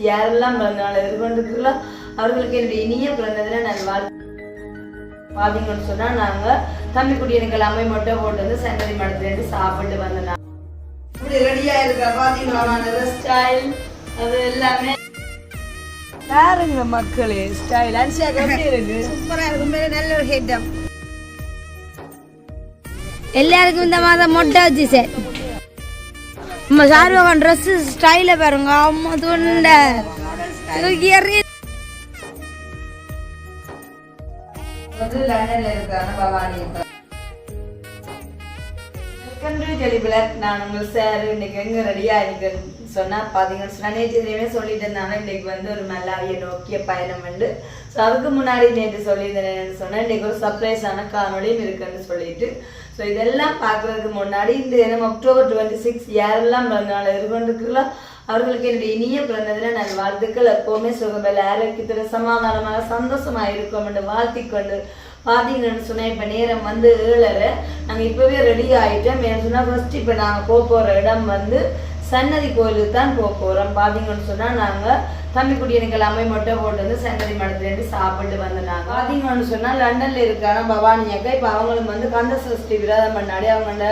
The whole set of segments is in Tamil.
யாரெல்லாம் பிறந்த நாள் அவர்களுக்கு என்னுடைய இனிய பிறந்த தின நான் வாழ்த்து பாத்தீங்கன்னு சொன்னா நாங்க தம்பி குடியனுக்கு எல்லாமே மொட்டை போட்டு வந்து சங்கரி மடத்துலேருந்து சாப்பிட்டு வந்தோம். இப்படி ரெடியா இருக்கா பாத்தீங்களா ஸ்டைல் அது எல்லாமே. பாருங்க மக்களே ஸ்டைல் அன்சியா எப்படி இருக்கு? சூப்பரா இருக்கும் நல்ல ஒரு ஹெட்டம் எல்லாருக்கும் இந்த மாதம் மொட்டை வச்சு சார் நம்ம சார்வகன் ட்ரெஸ் ஸ்டைல பாருங்க. அம்மா துண்டை. நான் உங்கள் சார். இன்னைக்கு எங்க ரெடியா இருக்குன்னு சொன்னா பாத்தீங்கன்னு சொன்னா நேற்று சொல்லிட்டு இருந்தாங்க. இன்னைக்கு வந்து ஒரு மல்லாவிய நோக்கிய பயணம் உண்டு. ஸோ அதுக்கு முன்னாடி நேற்று சொல்லியிருந்தேன் சொன்னேன் இன்னைக்கு ஒரு சர்ப்ரைஸான காணொலியும் இருக்குன்னு சொல்லிட்டு ஸோ இதெல்லாம் பார்க்கறதுக்கு முன்னாடி இந்த தினம் அக்டோபர் டுவெண்ட்டி சிக்ஸ் யாரெல்லாம் பிறந்த நாள் எதிர்கொண்டிருக்கிறோம் அவர்களுக்கு என்னுடைய இனிய பிறந்ததில் நான் வாழ்த்துக்கள். எப்போவுமே சுகபல ஆரோக்கியத்தில் சமாதானமாக சந்தோஷமாக இருக்கோம் என்று வாழ்த்திக்கொண்டு பார்த்தீங்கன்னு சொன்னால் இப்போ நேரம் வந்து ஏழரை. நாங்கள் இப்போவே ரெடி ஆகிட்டோம் ஏன்னு சொன்னால் ஃபர்ஸ்ட் இப்போ நாங்கள் போக போகிற இடம் வந்து சன்னதி கோயிலுக்கு தான் போக போகிறோம் பார்த்தீங்கன்னு சொன்னால் நாங்கள் தம்பி எனக்கு எல்லாமே மொட்டை போட்டு வந்து சன்னதி மடத்துலேருந்து சாப்பிட்டு வந்தனாங்க. பார்த்தீங்கன்னு சொன்னால் லண்டனில் இருக்கான பவானி அக்கா. இப்போ அவங்களும் வந்து கந்த சஷ்டி விரதம் பண்ணாடி அவங்களோட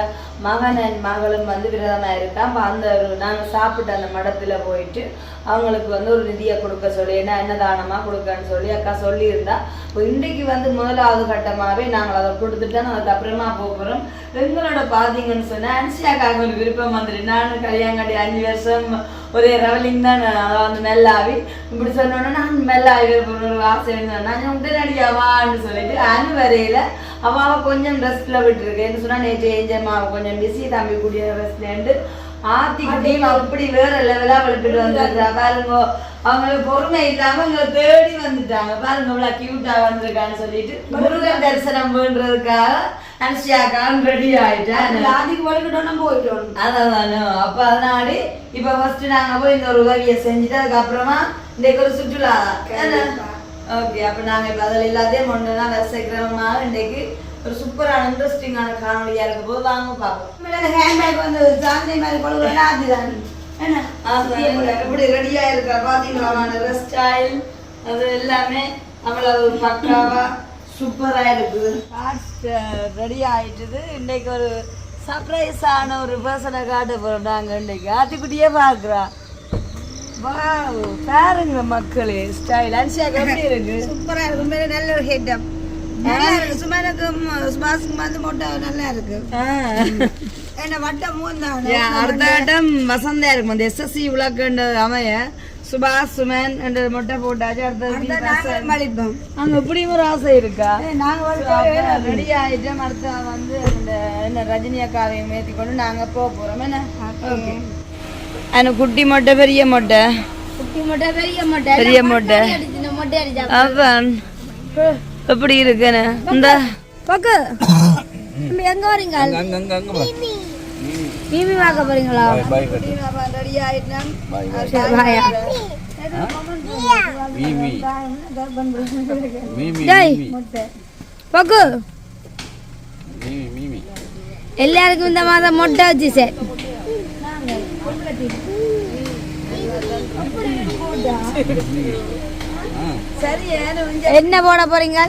மகன் மகளும் வந்து விரதமாக இருக்கா அப்போ அந்த நாங்கள் சாப்பிட்டு அந்த மடத்தில் போயிட்டு அவங்களுக்கு வந்து ஒரு நிதியை கொடுக்க சொல்லி என்ன அன்னதானமாக கொடுக்கன்னு சொல்லி அக்கா சொல்லியிருந்தா. இப்போ இன்றைக்கு வந்து முதலாவது கட்டமாகவே நாங்கள் அதை கொடுத்துட்டோம் அதுக்கப்புறமா அப்புறமா போகிறோம் எங்களோட பார்த்தீங்கன்னு சொன்னால் அன்சியாக்காக ஒரு விருப்பம் வந்துட்டு நானும் கல்யாணம் கட்டி அஞ்சு வருஷம் ஒரே ரவலிங் தான் அந்த வந்து மெல்லாவி. இப்படி சொன்னோன்னா நான் மெல்லாவி ஒரு ஆசை இருந்தேன் நான் உடனடியாவான்னு சொல்லிட்டு அனுவரையில் அவாவை கொஞ்சம் ரெஸ்ட்ல விட்டுருக்கேன்னு சொன்னா நேற்று ஏஞ்சம்மாவை கொஞ்சம் பிஸி தம்பி கூடிய ரெஸ்ட்லேண்டு ஆத்திக்கிட்டே அப்படி வேற லெவலா விழுப்பிட்டு வந்திருக்கா பாருங்க அவங்களுக்கு பொறுமை இல்லாம இங்க தேடி வந்துட்டாங்க. பாருங்க இவ்வளவு கியூட்டா வந்திருக்கான்னு சொல்லிட்டு முருகன் தரிசனம் வேண்டுறதுக்காக அனுஷியாக்கான் ரெடி ஆயிட்டேன். ஆதிக்கு வழிகிட்டோம்னா போயிட்டோம். அதான் அப்ப அதனாடி இப்ப ஃபர்ஸ்ட் நாங்க போய் இந்த ஒரு உதவியை செஞ்சுட்டு அதுக்கப்புறமா இன்றைக்கு ஒரு சுற்றுலா. ஓகே அப்ப நாங்க இப்ப அதில் எல்லாத்தையும் ஒன்று தான் ரசிக்கிறோமாக இன்றைக்கு ஒரு சூப்பரான இன்ட்ரெஸ்டிங்கான காணொலியா இருக்க போது வாங்க பார்ப்போம். ஹேண்ட்பேக் வந்து சாந்தி மாதிரி கொழுகுறா அதுதான் என்ன? அதான் எப்படி ரெடியா இருக்கா? பாத்தீங்களா ஸ்டைல் அது எல்லாமே நம்மள ஒரு பக்காவா சூப்பரா இருக்குது ரெடி ஆயிட்டுது. இன்னைக்கு ஒரு சர்ப்ரைஸான ஒரு பர்சனை காட்ட போறோம். நாங்க இன்னைக்கு ஆத்திக்குட்டியே பாக்குறா வாவ் பாருங்க மக்களே. ஸ்டைல் அன்சியா எப்படி இருக்கு? சூப்பரா இருக்கும் நல்ல ஒரு ஹெட்டம் நல்லா இருக்கு. சுமாருக்கு சுபாஷுக்கு வந்து மொட்டை நல்லா இருக்கு. என்ன வட்டம் மூந்தான் அடுத்த ஆட்டம் வசந்தா இருக்கும் அந்த எஸ்எஸ்சி விளக்குன்ற அமைய சுபாஷ் சுமன் என்ற மொட்டை போட்டாச்சு. அடுத்தது மலிப்போம். அங்க இப்படியும் ஒரு ஆசை இருக்கா? நாங்க ரெடி ஆயிட்டோம். அடுத்த வந்து இந்த என்ன ரஜினி அக்காவையும் ஏத்தி கொண்டு நாங்க போக போறோம். என்ன? ஓகே அந்த குட்டி மொட்டை பெரிய மொட்டை. குட்டி மொட்டை பெரிய மொட்டை. அவன் எப்படி இருக்குன்னு இந்த. பக்கு. எங்க வரீங்க? மீமி. பார்க்க போறீங்களா? ரெடி ஆயிட்டோம் சரி பாயா மீமி. மீமி டேய். பக்கு. மீமி மீமி. எல்லாருக்கும் இந்த மாதம் மொட்டை வச்சு சார் என்ன போட போறீங்க?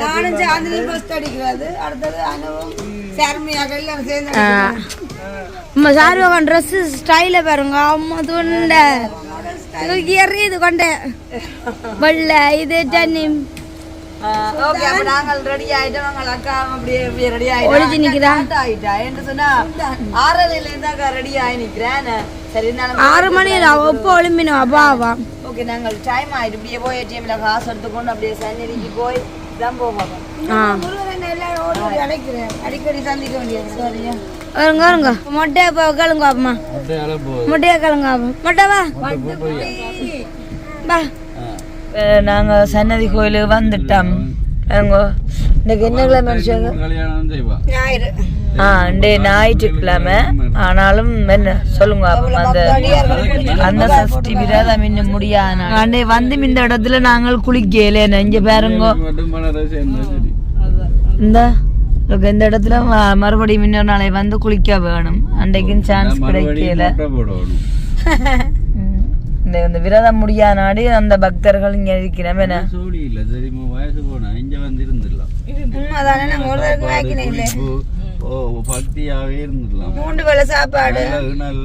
நானும் சாந்தினி ஃபர்ஸ்ட் அடிக்கிறது அடுத்தது அனுவும் சர்மியாக எல்லாம் சேர்ந்து அம்மா சார்வகன் ட்ரெஸ் ஸ்டைல பாருங்க. அம்மா துண்டை. தூக்கி எறியுது கொண்டே. வெள்ளை இது டன்னி ஓகே அப்ப நாங்கள் ரெடி ஆயிட்டோம். நாங்கள் அக்கா அப்படியே ரெடி ஒளிஞ்சு நிக்கிறா? ஆயிட்டா? என்று சொன்னா ஆறரைல இருந்தா ரெடி ஆகி நிக்கிறேன். சரி நான் ஆறு மணி ஒப்போ ஒளிம்பினோம் அப்பாவா ஓகே நாங்கள் டைம் ஆயிட்டு இப்படியே போய் ஏடிஎம்ல காசு எடுத்துக்கொண்டு அப்படியே சன்னதிக்கு போய் தான் போவோம் அடிக்கடி சந்திக்க வேண்டியது சரியா வருங்க வருங்க. மொட்டையை அழ போகுது மொட்டையை கேளுங்க மொட்டை வா. வா. நாங்க சன்னதி கோயிலுக்கு வந்துட்டோம் இன்னைக்கு என்ன கிழமை ஆ இன்றைய ஞாயிற்றுக்கிழமை ஆனாலும் என்ன சொல்லுங்க அப்ப அந்த அந்த சஷ்டி விரதம் இன்னும் முடியாது அண்டே வந்து இந்த இடத்துல நாங்கள் குளிக்கல இங்க பாருங்க இந்த இந்த இடத்துல மறுபடியும் இன்னொரு நாளை வந்து குளிக்க வேணும் அன்றைக்கும் சான்ஸ் கிடைக்கல மறுபடியும் முட்டை போடணும் ம். இந்த இந்த விரதம் முடியாத நாடு அந்த பக்தர்கள் இங்க இருக்கிறோம் சோடி இல்ல தெரியுமா வயசு போனா இங்க வந்து இருந்துடலாம். உண்மைதானே? நாங்கள் ஒரு தடவை வாங்கினேன் இல்லை. ஓ பக்தியாவே இருந்துடலாம். மூன்று வேளை சாப்பாடு. நல்ல இணல்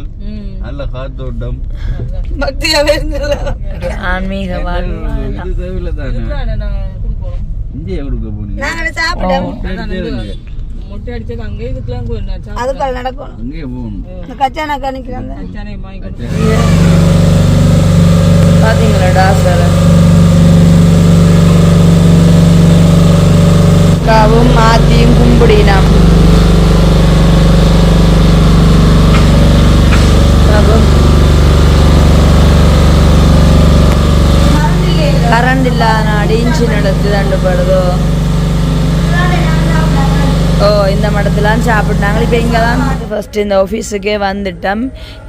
நல்ல காத்தோட்டம். பக்தியாவே இருந்தது ஆன்மீக வாழ்வு இது தேவையில்ல தானே இங்கே கொடுக்க போனீங்க. நாங்கள் சாப்பிட்டோம். அதுக்குள்ள நடக்கணும். அங்கேயே போகணும். இந்த கச்சானாக்கா நிற்கிறாங்க பாத்தீங்களாடா சார் அக்காவும் மாத்தியும் கும்பிடினாம் அக்காவும் கரண்ட் இல்லாத நாடு இன்ச்சு நடத்து தண்டுபடுதோ ஓ இந்த சாப்பிட்டாங்க. இப்போ இங்கே தான் ஃபஸ்ட்டு இந்த ஆஃபீஸுக்கே வந்துட்டோம்.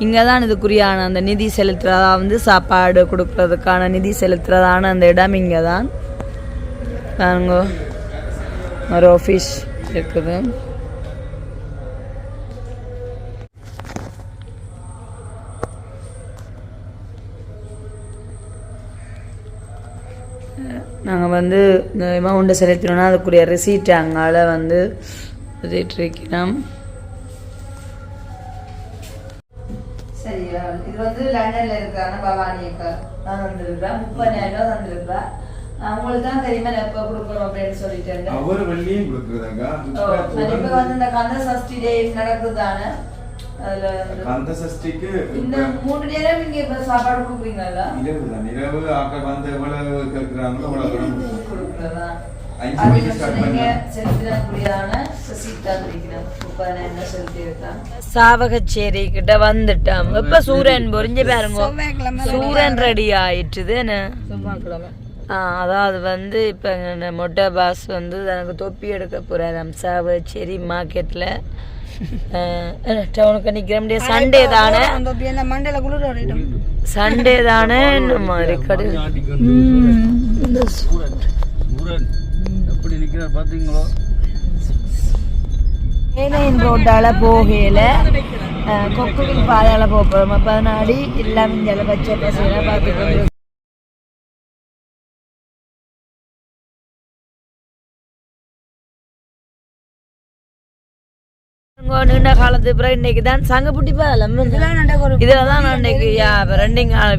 இங்கே தான் இதுக்குரியான அந்த நிதி செலுத்துறதா வந்து சாப்பாடு கொடுக்கறதுக்கான நிதி செலுத்துறதான அந்த இடம் இங்கே தான் பாருங்க ஒரு ஆஃபீஸ் இருக்குது. நாங்கள் வந்து இந்த அமௌண்ட்டை செலுத்தினோன்னா அதுக்குரிய ரெசீட் அங்கால வந்து எழுதிட்டுருக்கிறோம் சரியா. இது வந்து லண்டன்ல இருக்காங்க பவானி அக்கா. நான் வந்திருக்கிறேன் முப்பதாயிரம் ரூபா வந்திருக்கிறா உங்களுக்கு தான் தெரியுமா எப்போ கொடுக்கணும் அப்படின்னு சொல்லிட்டு அவர் வெள்ளியும் கொடுக்குறதாங்க. இப்போ வந்து இந்த கந்த சஷ்டி டே நடக்குதானே? அதுல வந்து கந்த சஷ்டிக்கு இந்த மூணு நேரம் இங்க இப்ப சாப்பாடு கொடுக்குறீங்களா இரவு தான் இரவு ஆக்கள் வந்து எவ்வளவு கேட்கிறாங்களோ அவ்வளவு குணம் கொடுக்குறதா? அஞ்சு மணிக்கு சாவகச்சேரி கிட்ட வந்துட்டோம் இப்ப சூரியன் பொறிஞ்சு பாருங்க சூரியன் ரெடி ஆயிட்டுது என்ன ஆ, அதாவது வந்து இப்போ மொட்டை பாஸ் வந்து எனக்கு தொப்பி எடுக்க போகிறாராம் சாவச்சேரி மார்க்கெட்டில் டவுனுக்கு நிற்கிற முடியாது சண்டே தானே சண்டே தானே இந்த மாதிரி கடை நிக்கிறார் பாத்தீங்களோ? ஏனையின் ரோட்டால போகையில கொக்குவின் பாதாள போகிறோம் அப்போ அதனாடி எல்லாம் இங்கே பச்சை பசங்க பார்த்துக்கோங்க நீண்ட காலத்து பிறகு இன்னைக்கு தான் இதில் தான்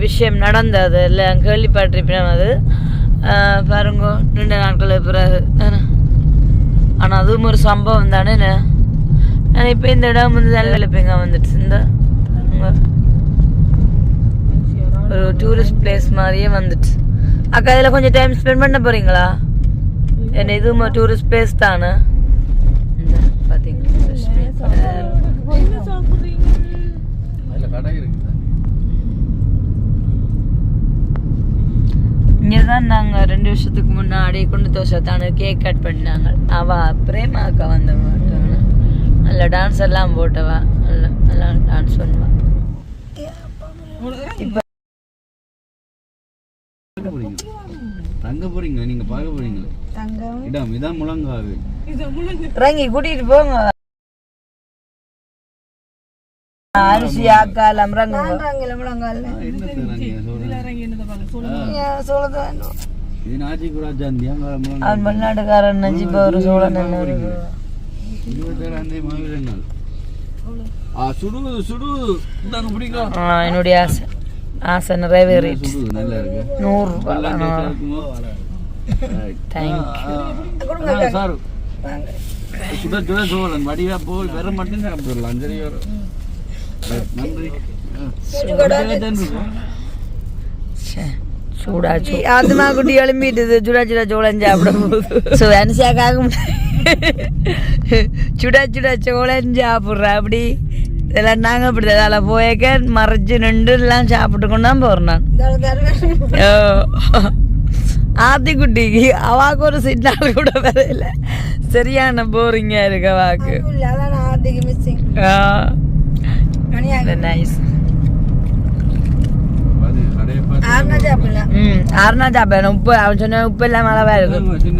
விஷயம் நடந்தது. இல்லை கேள்விப்பட்டிருப்பேன் அது. பாருங்க நீண்ட நாட்களுக்கு பிறகு. ஆனால் அதுவும் ஒரு சம்பவம் தானே நான் இப்போ இந்த இடம் வந்து நல்ல வந்துட்டு இந்த பாருங்க. ஒரு டூரிஸ்ட் பிளேஸ் மாதிரியே வந்துட்டு. அக்கா இதில் கொஞ்சம் டைம் ஸ்பெண்ட் பண்ண போறீங்களா? என்ன இதுவும் ஒரு டூரிஸ்ட் பிளேஸ் தானே? இந்த பார்த்தீங்களா அதுல கடை இருக்குதா இங்கே தான் நாங்கள் ரெண்டு வருஷத்துக்கு முன்னாடி குண்டு தோசை தானே கேக் கட் பண்ணாங்க அவ பிரேமா அக்கா வந்த மாட்டாங்க நல்ல டான்ஸ் எல்லாம் போட்டவா? நல்ல நல்லா டான்ஸ் பண்ணுவா. இப்போ தங்க நீங்க பார்க்க போறீங்களே? தங்கம். இடம் இதான் முழங்காவு இறங்கி கூட்டிட்டு போங்க. அரிசி அக்கா எல்லாம் இறங்குங்க வேணும் இது நாச்சி கூட ஜாந்தி அங்க முழங்காவு அவன் வெளிநாட்டுக்காரன் நினைச்சு இப்போ ஒரு சோழன். இருபத்தேழாம் தேதி நாள் சுடு சுடு. என்னுடைய ஆசை. ஆசை நிறைவேறிட்டு சுடு நல்லா இருக்கு. நூறு ரூபாய் எல்லாம் டேஸ்டா இருக்குமோ Right. Thank you sir. சுட சுட சோழன். வடிவா போய் வேற மட்டும் சாப்பிடலாம் சரி வரும். Right, நன்றி. சூடா ஆத்மா குட்டி எழும்பிட்டுது சுடா சுடா சோளம் சாப்பிட போகுது ஸோ அனுஷாக்காக சுடா சுடா சோளம் சாப்பிட்றா அப்படி இதெல்லாம் நாங்கள் இப்படி அதில் போயக்க மறைச்சு நின்று எல்லாம் சாப்பிட்டு கொண்டு தான் போகிறேன் நான் ஓ. ஆத்திக்குட்டிக்கு அவாக்கு ஒரு சிக்னல் கூட வரையில சரியான போரிங்கா இருக்கு அவாக்கு நைஸ் கடையை பார்த்து ஆறுனா சாப்பிடலாம் ம் அருணா சாப்பிட உப்பு அவன் சொன்ன உப்பு எல்லாம் அளவா இருக்கு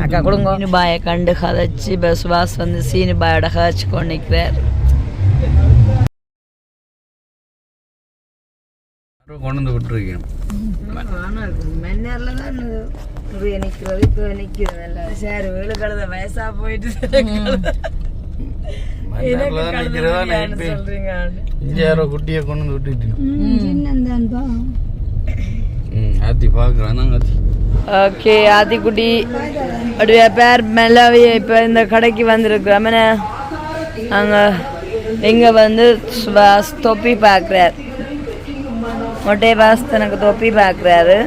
அக்கா கொடுங்க சீனு பாயை கண்டு கதைச்சு பஸ் பாஸ் வந்து சீனு பாயோட கதைச்சு கொண்டு நிற்கிறார் கொண்டு வந்து விட்டுருக்கேன் நிக்கிறது இப்ப நிக்கிறது நல்லா சரி வேலு கழுத வயசா போயிட்டு. சொல்றீங்க இங்க யாரோ குட்டியை கொண்டு வந்து விட்டுட்டு சின்னந்தான்பா ம் ஆத்தி பார்க்குறேன் தான் ஆத்தி ஓகே ஆத்திக்குட்டி அப்படியே பேர் மெல்லாவே இப்போ இந்த கடைக்கு வந்திருக்கிறோம் அங்கே இங்கே வந்து தொப்பி பார்க்குறார் மொட்டை பாஸ் தனக்கு தொப்பி பார்க்குறாரு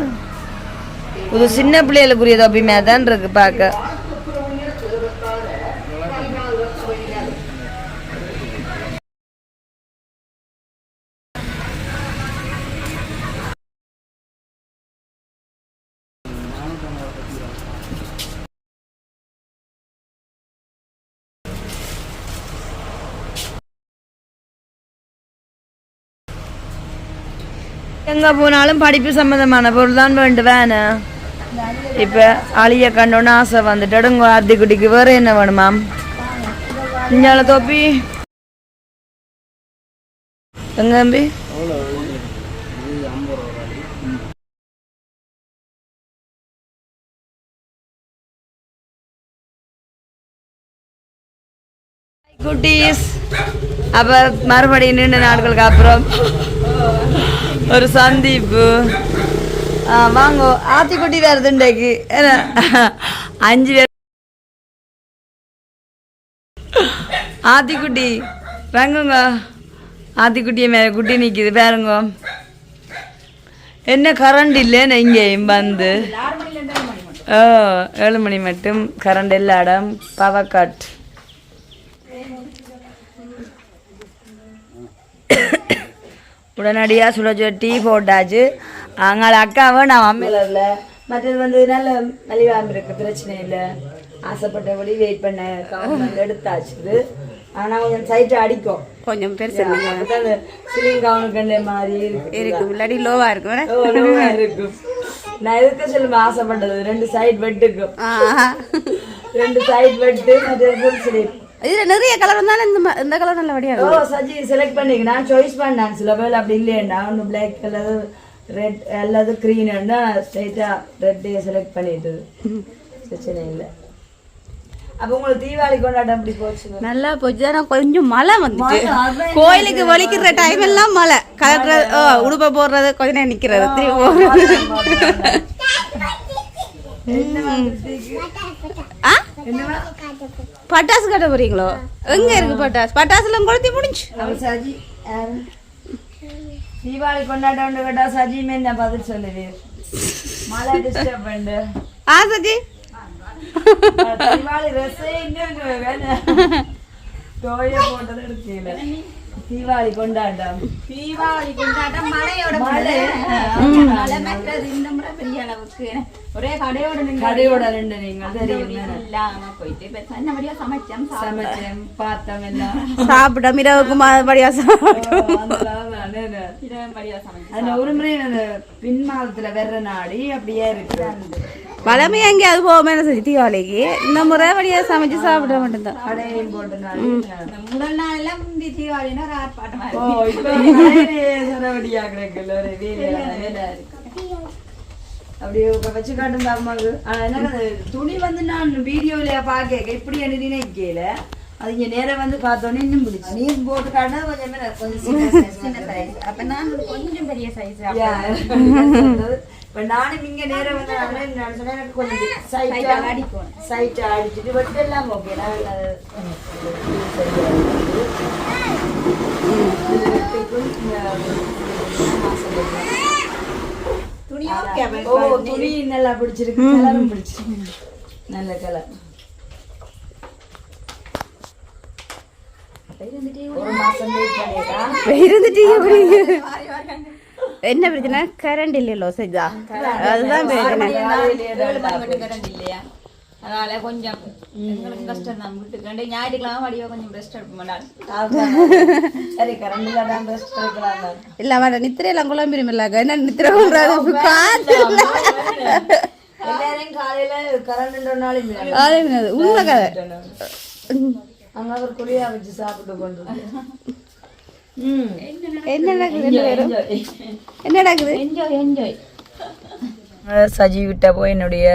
இது சின்ன பிள்ளைகளுக்குரிய தொப்பி மேதான் இருக்கு பார்க்க எங்கே போனாலும் படிப்பு சம்மந்தமான பொருள் தான் வேண்டுவேன். இப்போ அழிய கண்டோன்னு ஆசை வந்துட்டு உங்க அத்தி குட்டிக்கு வேறு என்ன வேணுமாம் இஞ்சால தோப்பி. எங்க தம்பி? குட்டீஸ். அப்ப மறுபடியும் நீண்ட நாட்களுக்கு அப்புறம். ஒரு சந்திப்பு. வாங்க. ஆத்திக்குட்டி வருது இன்றைக்கு? அஞ்சு பேர். ஆத்திக்குட்டி. வாங்குங்க. ஆத்திக்குட்டியை மேலே குட்டி நிற்கிது பாருங்க. என்ன கரண்ட் இல்லைன்னு இங்கேயும் வந்து. ஓ ஏழு மணி மட்டும். கரண்ட் எல்லா இடம் பவர் கட் உடனடியாக சுட சுட டீ போட்டாச்சு. அங்கே அக்காவை நான் அம்மையில மற்றது வந்து நல்ல மலிவாக இருக்கு பிரச்சனை இல்லை. ஆசைப்பட்டபடி வெயிட் பண்ண கவர்மெண்ட் எடுத்தாச்சு இது. ஆனால் கொஞ்சம் சைட்டு அடிக்கும். கொஞ்சம் பெருசு அப்பதான் அந்த சிலிங் கவுனுக்கு மாதிரி இருக்கு முன்னாடி லோவா இருக்கும். இருக்கும். நான் எதுக்கு சொல்லுமா ஆசைப்பட்டது. ரெண்டு சைடு வெட்டுக்கும். ரெண்டு சைடு வெட்டு மற்ற ஸ்லீப் இதுல நிறைய கலர் வந்தாலும் இந்த இந்த கலர் நல்ல வடியா ஓ சஜி செலக்ட் பண்ணிக்க. நான் சாய்ஸ் பண்ணேன். சில பேர் அப்படி இல்லையேண்டா. ஒன்று பிளாக் அல்லது ரெட் அல்லது க்ரீன் ஸ்ட்ரைட்டாக ரெட்டே செலக்ட் பண்ணிட்டு பிரச்சனை இல்லை. அப்போ உங்களுக்கு தீபாவளி கொண்டாட்டம் அப்படி போச்சு? நல்லா போச்சு. ஆனா கொஞ்சம் மழை வந்துச்சு கோயிலுக்கு வலிக்கிற டைம் எல்லாம் மழை. ஓ, உடுப்பை போடுறது கொஞ்ச நேரம் நிக்கிறது திரும்பி போடுறது. ஆ? பட்டாசு கட்ட போறீங்களோ? எங்க இருக்கு பட்டாசு? பட்டாசு எல்லாம் கொளுத்தி முடிஞ்சு. சஜி? தீபாவளி கொண்டாட்டம் கேட்டா சஜிமே என்ன பதில் சொல்லுது. மழை டிஸ்டர்ப் பண்ணு ஆ சஜி. தீபாவளி ரசே இன்னும் வேணும் டோய போட்டது எடுக்கல. தீபாவளி கொண்டாட்டம். தீபாவளி கொண்டாட்டம் மழையோட மழை. மழை. மற்றது இந்த முறை பெரிய அளவுக்கு. ஒரே கடையோட நின்று கடையோட ரெண்டு நீங்கள் தெரியும். இல்லாம போயிட்டு இப்ப சின்னபடியா சமைச்சோம் சமைச்சேன் பார்த்தோம் எல்லாம். சாப்பிட்டோம். இரவுக்கு மறுபடியா சாப்பிட்டோம். சமைச்சோம் அந்த ஒரு முறை அந்த பின்மாதத்துல வர்ற நாடி அப்படியே இருக்கு. பழமை எங்கேயாவது போவோமே சரி தீபாவளிக்கு இந்த முறை வழியா சமைச்சு சாப்பிட மட்டும்தான் அப்படியே வச்சு காட்டும் ஆனா என்ன அது துணி வந்து நான் வீடியோல பார்க்க இப்படி என்ன நினைக்கல. அது இங்க நேரம் வந்து பார்த்தோன்னே இன்னும் பிடிச்சி நீ போட்டு காட்டினா கொஞ்சம் கொஞ்சம் சின்ன சைஸ் அப்ப நான் கொஞ்சம் பெரிய சைஸ் இப்ப நானும் இங்க நேரம் வந்து நான் சொன்னேன் எனக்கு கொஞ்சம் Site சைட்டா ஆ அடிக்கணும். சைட்டா அடிச்சுட்டு பட் எல்லாம் ஓகே நான் துணி ஓகே ஓ துணி நல்லா பிடிச்சிருக்கு கலரும் பிடிச்சிருக்கு நல்ல கலர் ஒரு மாசம் வெயிட் பண்ணிடா இருந்துட்டீங்க புரியுங்க என்ன பிரச்சனை? கரண்ட் இல்லையோ சஜா அதுதான் பிரச்சனை. அதனால கொஞ்சம் எங்களுக்கு கஷ்டம் தான் விட்டுக்கண்டு ஞாயிற்றுக்கிழமை வடிவா கொஞ்சம் ரெஸ்ட் எடுப்போம் சரி கரண்ட் இல்லாதான் பெஸ்ட் இருக்கலாம் தான். இல்ல வேண்டாம் நித்திரையெல்லாம் குழம்பிருமில்லாங்க என்ன நித்திரை கொள்றது காத்து இல்ல. எல்லாரையும் காலையில கரண்ட் அது என்னது? உண்மை கதை. அங்க அவர் குழியா வச்சு சாப்பிட்டு கொண்டு என்ன நடக்குது? என்ன நடக்குது என்ஜாய் என்ஜாய் சஜி விட்ட போய் என்னுடைய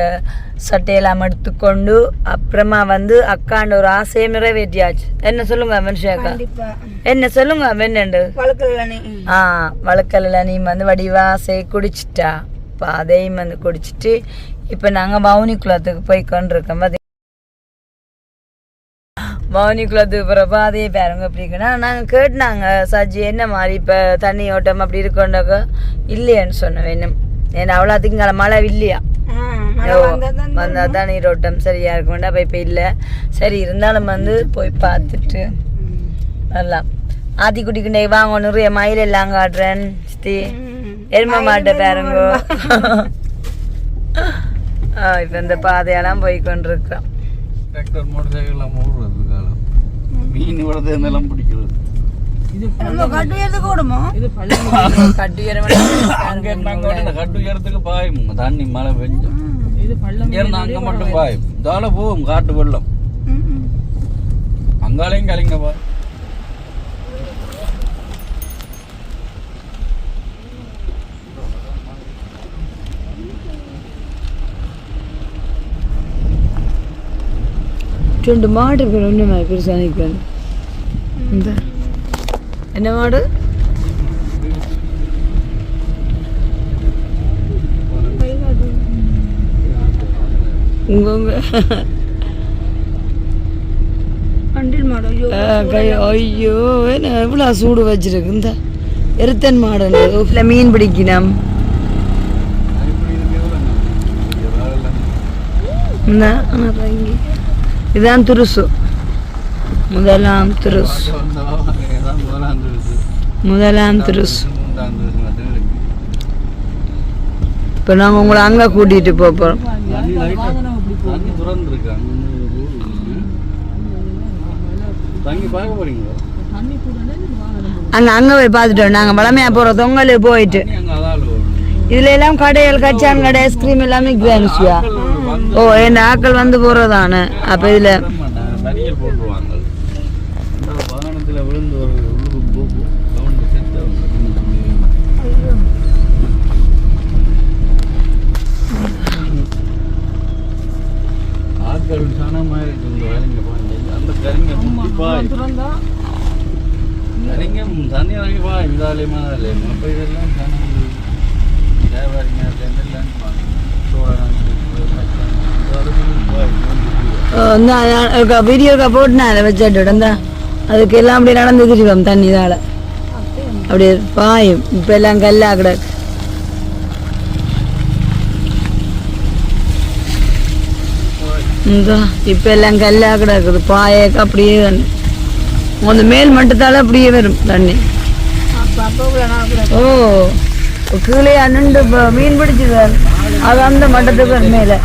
சட்டையெல்லாம் எடுத்துக்கொண்டு அப்புறமா வந்து அக்காண்ட ஒரு ஆசையை நிறைவேற்றியாச்சு என்ன சொல்லுங்க மனுஷாக்கா கண்டிப்பா என்ன சொல்லுங்க நீ ஆ வழக்கல்ல நீ வந்து வடிவா குடிச்சிட்டா இப்போ அதையும் வந்து குடிச்சிட்டு இப்போ நாங்கள் மௌனி குளத்துக்கு போய் கொண்டிருக்கோம் பாத்தி மௌனி குளத்துக்கு போகிறப்ப அதே பாருங்க எப்படி இருக்குன்னா நாங்கள் கேட்டாங்க சஜி என்ன மாதிரி இப்போ தண்ணி ஓட்டம் அப்படி இருக்கோண்டாக்கா இல்லையான்னு சொன்னேன் வேணும் ஏன்னா அவ்வளோ திங்கால மழை இல்லையா? ஓ வந்தா தான் நீரோட்டம் சரியா இருக்கும் அப்போ இப்போ இல்லை. சரி இருந்தாலும் வந்து போய் பார்த்துட்டு வரலாம் ஆத்தி குட்டிக்குண்டே வாங்க நிறைய மயில் எல்லாம் காட்டுறேன் சித்தி. எரும மாட்டை பாருங்க. இப்போ இந்த பாதையெல்லாம் போய் கொண்டிருக்கிறோம் மீன் வளர்த்து இருந்தெல்லாம் பிடிக்கிறது கட்டு உயரத்துக்கு ஓடுமோ? கட்டு அங்க இருந்தாங்க இந்த கட்டு உயரத்துக்கு பாயும். தண்ணி மழை பெஞ்சும் இருந்து அங்க மட்டும் பாயும். இதால போகும் காட்டு வெள்ளம். அங்காலையும் கலிங்க பா ரெண்டு மாடு இருக்கு ரெண்டு மாடு பெருசாக நிற்கணும் இந்த. என்ன மாடு? உங்க உங்க ஐயோ என்ன எவ்வளோ சூடு வச்சிருக்கு? இந்த எருத்தன் மாடு இல்லை மீன் பிடிக்கணும். இங்கே. இதுதான் துருசு. முதலாம் துருசு. முதலாம் துருசு. இப்போ நாங்கள் உங்களை அங்கே கூட்டிகிட்டு போக போகிறோம் அங்கே அங்கே போய் பார்த்துட்டோம் நாங்கள் வளமையாக போகிறோம் தொங்கல் போயிட்டு. இதுல எல்லாம் கடைகள் கச்சான் கடை ஐஸ்கிரீம் எல்லாமே கிரானிச்சியா ஓ என் ஆக்கள் வந்து போறதானே? அப்ப இதுல. மறியல் போட்டுருவாங்க. இந்த வாகனத்துல விழுந்து ஒரு பாய் வீடியோக்கா போட்டுனா அதை வச்சுட்டு இந்த அதுக்கு எல்லாம் அப்படியே நடந்து திரிவோம் தண்ணி தாழ அப்படி பாயும். இப்ப எல்லாம் கல்லா கிடக்கு. இந்த இப்ப எல்லாம் கல்லா கிடக்குது. பாயக்கு அப்படியே தண்ணி அந்த மேல் மட்டத்தால அப்படியே வரும் தண்ணி. ஓ கீழே அண்ணன் மீன் பிடிச்சிருவார் அது அந்த மட்டத்துக்கு மேலே.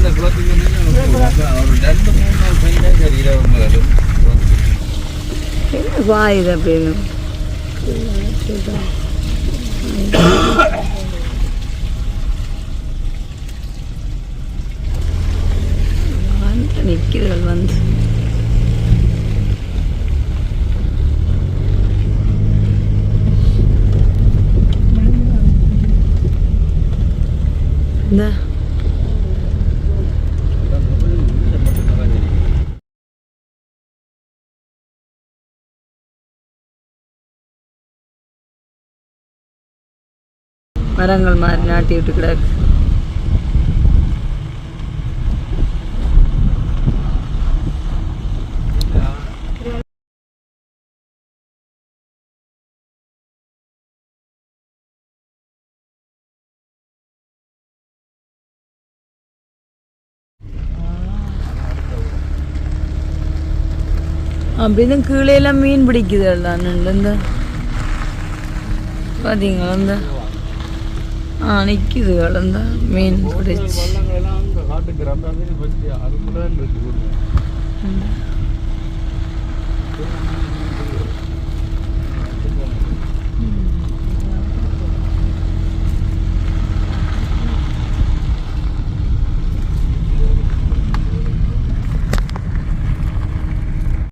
இந்த குளத்துக்கு வந்து ஒரு ரெண்டு மூணு நாள் பெஞ்சா சரி இரவு மேலும் என்ன பாயுது அப்படின்னு நிற்கிறீர்கள் வந்து இந்த மரங்கள் மாதிரி நாட்டி விட்டு கிடக்கு. அப்படிதான் கீழே எல்லாம் மீன் பிடிக்குது எல்லாம் இந்த பார்த்தீங்களா இந்த நிற்கிது கலந்த மீன் பிடிச்சி. வள்ளங்கள் காட்டுக்கு ரெண்டாம் தேதி பற்றி